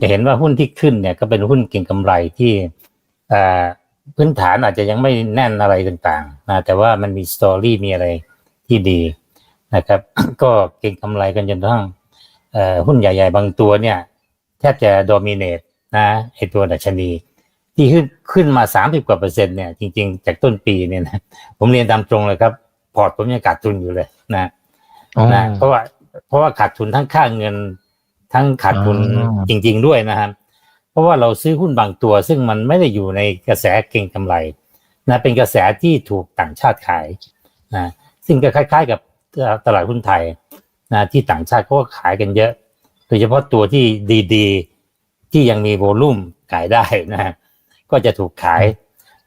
จะเห็นว่าหุ้นที่ขึ้นเนี่ยก็เป็นหุ้นเก่งกำไรที่อ่าพื้นฐานอาจจะยังไม่แน่นอะไรต่างๆนะแต่ว่ามันมีสตอรี่มีอะไรที่ดีนะครับ ก็เก่งกำไรกันจนกระทั่งเอ่อหุ้นใหญ่ ๆ บางตัวเนี่ยแทบจะโดมิเนตนะไอตัวดัชนี ที่ขึ้นขึ้นมาสามสิบกว่าเปอร์เซ็นต์เนี่ยจริง ๆ จากต้นปีเนี่ยนะผมเรียนตามตรงเลยครับ พอร์ตผมยังขาดทุนอยู่เลยนะอ๋อนะเพราะว่าเพราะว่าขาดทุนทั้งค่าเงิน ทั้งขาดทุนอ๋อจริง ๆ ด้วยนะครับเพราะว่าเราซื้อหุ้นบางตัว ซึ่งมันไม่ได้อยู่ในกระแสเก่งกำไรนะเป็นกระแสที่ถูกต่างชาติขายนะซึ่งก็คล้าย ๆ กับตลาดหุ้นไทยนะที่ต่างชาติเขาก็ขายกันเยอะโดยเฉพาะตัวที่ดีๆ ที่ยังมีโวลุ่มขายได้นะฮะก็จะถูกขาย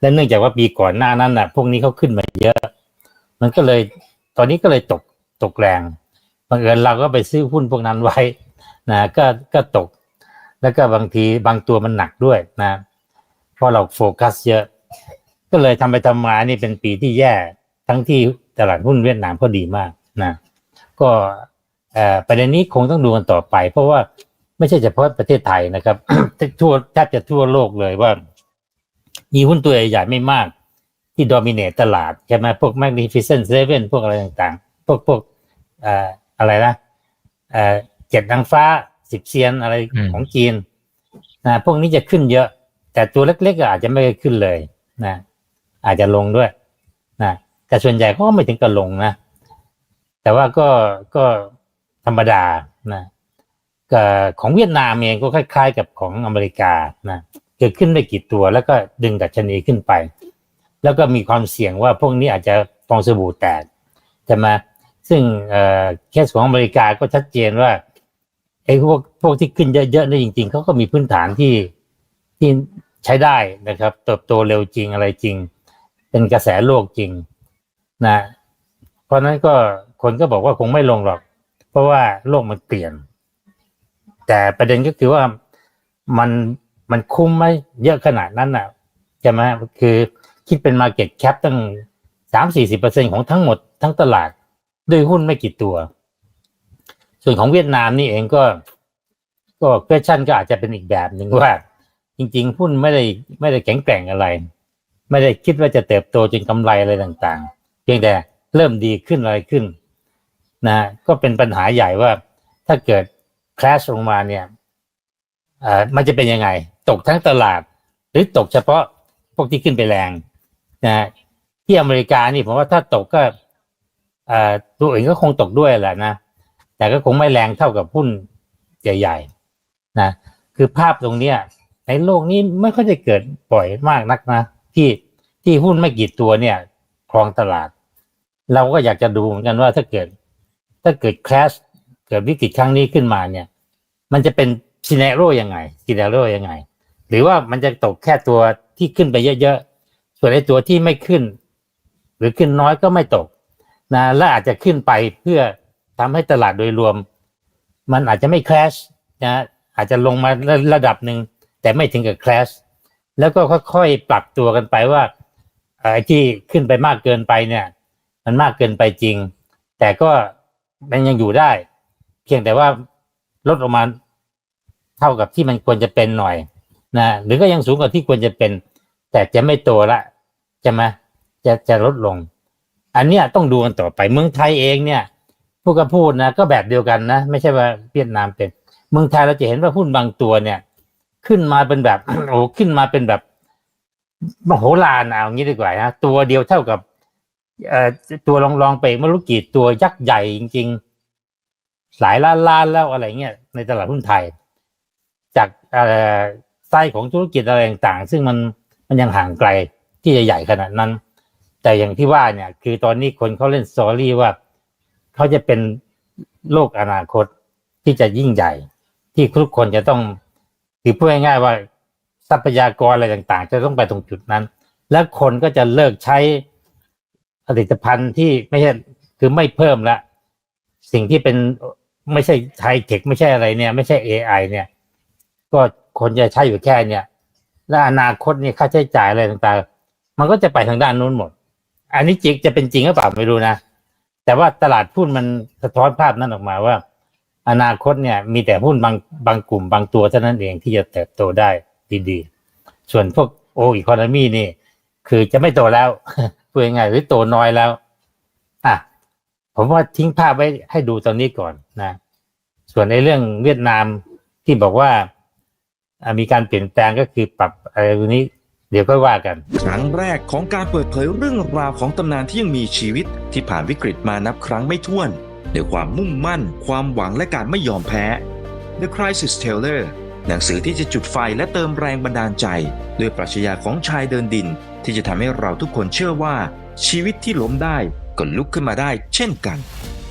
และเนื่องจากว่าปีก่อนหน้านั้นน่ะพวกนี้เขาขึ้นมาเยอะ มันก็เลยตอนนี้ก็เลยตกตกแรงบังเอิญเราก็ไปซื้อหุ้นพวกนั้นไว้ นะก็ก็ตก แล้วก็บางทีบางตัวมันหนักด้วยนะเพราะเราโฟกัสเยอะ ก็เลยทำไปทำมานี่เป็นปีที่แย่ทั้งที่ตลาดหุ้นเวียดนามก็ดีมากนะก็ประเด็นนี้คงต้องดูกันต่อไป เพราะว่าไม่ใช่เฉพาะประเทศไทยนะครับทั่วแทบจะทั่วโลกเลยว่า มีหุ้นตัวใหญ่ไม่มาก ที่ด o มิเนตตลาดใช่ไหมพวก Magnificent Seven พวกอะไรต่างๆ พวกพวกออะไรนะ เอ่อเจ็ดนางฟ้าสิบเซียนอะไรอืมของจีนนะพวกนี้จะขึ้นเยอะ แต่ตัวเล็กๆก็อาจจะไม่ได้ขึ้นเลยนะอาจจะลงด้วยนะแต่ส่วนใหญ่เขาก็ไม่ถึงกับลงนะแต่ว่าก็ก็ธรรมดานะก็ของเวียดนามเองก็คล้าย ๆ กับของอเมริกานะเกิดขึ้นไม่กี่ตัว แล้วก็ดึงดัชนีขึ้นไป แล้วก็มีความเสี่ยงว่าพวกนี้อาจจะฟองสบู่แตกใช่ไหมซึ่งเอ่อเคสของอเมริกาก็ชัดเจนว่าไอ้พวกพวกที่ขึ้นเยอะๆนี่จริง ๆเขาก็มีพื้นฐานที่ที่ใช้ได้นะครับ เติบโตเร็วจริงอะไรจริง เป็นกระแสโลกจริงนะ เพราะนั้นก็คนก็บอกว่าคงไม่ลงหรอก เพราะว่าโลกมันเปลี่ยน แต่ประเด็นก็คือว่ามันมันคุ้มไหมเยอะขนาดนั้นน่ะใช่ไหมคือคิดเป็น Market Cap ตั้งสามสี่สิบเปอร์เซ็นของทั้งหมดทั้งตลาดด้วยหุ้นไม่กี่ตัว ส่วนของเวียดนามนี่เองก็ ก็เควชั่นก็อาจจะเป็นอีกแบบหนึ่งว่า จริง ๆ หุ้นไม่ได้ไม่ได้แข็งแกร่งอะไร ไม่ได้คิดว่าจะเติบโตจนกำไรอะไรต่างๆ เพียงแต่เริ่มดีขึ้นอะไรขึ้น นะก็เป็นปัญหาใหญ่ว่าถ้าเกิดคลาสลงมาเนี่ยอ่อมันจะเป็นยังไง ตกทั้งตลาด หรือตกเฉพาะพวกที่ขึ้นไปแรงนะที่อเมริกานี่ผมว่าถ้าตกก็อ่อตัวอื่นก็คงตกด้วยแหละนะ แต่ก็คงไม่แรงเท่ากับหุ้นใหญ่ๆนะคือภาพตรงเนี้ยในโลกนี้ไม่ค่อยจะเกิดบ่อยมากนักนะที่ที่หุ้นไม่กี่ตัวเนี่ยครองตลาด เราก็อยากจะดูเหมือนกันว่าถ้าเกิด ถ้าเกิด crash เกิดวิกฤตครั้งนี้ขึ้นมาเนี่ย มันจะเป็นซีเนโรยังไงซีเนโรยังไง หรือว่ามันจะตกแค่ตัวที่ขึ้นไปเยอะๆส่วนไอ้ตัวที่ไม่ขึ้น หรือขึ้นน้อยก็ไม่ตกนะและอาจจะขึ้นไปเพื่อ ทำให้ตลาดโดยรวม มันอาจจะไม่ crash นะอาจจะลงมาระดับหนึ่งแต่ไม่ถึงกับ crash แล้วก็ค่อยๆปรับตัวกันไปว่าไอ้ที่ขึ้นไปมากเกินไปเนี่ย มันมากเกินไปจริง แต่ก็มันยังอยู่ได้ เพียงแต่ว่าลดลงมาเท่ากับที่มันควรจะเป็นหน่อยนะหรือก็ยังสูงกว่าที่ควรจะเป็น แต่จะไม่โตละใช่ไหมจะจะลดลง อันเนี้ยต้องดูกันต่อไปเมืองไทยเองเนี่ย พวกก็พูดนะก็แบบเดียวกันนะ ไม่ใช่ว่าเวียดนามเป็น เมืองไทยเราจะเห็นว่าหุ้นบางตัวเนี่ย ขึ้นมาเป็นแบบโอ้ขึ้นมาเป็นแบบมโหฬารเอางี้ดีกว่าฮะตัวเดียวเท่ากับเอ่อตัวลองลองๆไปไม่รู้กี่ตัวยักษ์ใหญ่จริง ๆ หลายล้านล้านแล้วอะไรเงี้ยในตลาดหุ้นไทย จากเอ่อไส้ของธุรกิจอะไรต่างๆ ซึ่งมันมันยังห่างไกลที่จะใหญ่ขนาดนั้น แต่อย่างที่ว่าเนี่ย คือตอนนี้คนเขาเล่นสตอรี่ว่า เขาจะเป็นโลกอนาคตที่จะยิ่งใหญ่ ที่ทุกคนจะต้องคือพูดง่ายๆว่าทรัพยากรอะไรต่างๆ จะต้องไปตรงจุดนั้น และคนก็จะเลิกใช้ผลิตภัณฑ์ที่ไม่ใช่คือไม่เพิ่มละ สิ่งที่เป็นไม่ใช่ไฮเทคไม่ใช่อะไรเนี่ย ไม่ใช่ AI เนี่ย ก็คนจะใช้อยู่แค่เนี่ยและอนาคตเนี่ยค่าใช้จ่ายอะไรต่างๆ มันก็จะไปทางด้านนู้นหมด อันนี้จริงจะเป็นจริงหรือเปล่าไม่รู้นะ แต่ว่าตลาดหุ้นมันสะท้อนภาพนั้นออกมาว่า อนาคตเนี่ย มีแต่หุ้นบางบางกลุ่มบางตัวเท่านั้นเองที่จะเติบโตได้ดีๆ ส่วนพวกโออีคโนมีนี่ คือจะไม่โตแล้วพูดง่ายๆหรือโตน้อยแล้วอะผมว่าทิ้งภาพไว้ให้ดูตอนนี้ก่อนนะ ส่วนในเรื่องเวียดนามที่บอกว่ามีการเปลี่ยนแปลงก็คือปรับอะไรตรงนี้ เดี๋ยวก็ว่ากัน ครั้งแรกของการเปิดเผยเรื่องราวของตำนานที่ยังมีชีวิตที่ผ่านวิกฤตมานับครั้งไม่ถ้วนด้วยความมุ่งมั่น ความหวังและการไม่ยอมแพ้ The Crisis Teller หนังสือที่จะจุดไฟและเติมแรงบันดาลใจ ด้วยปรัชญาของชายเดินดิน ที่จะทำให้เราทุกคนเชื่อว่า ชีวิตที่ล้มได้ก็ลุกขึ้นมาได้เช่นกัน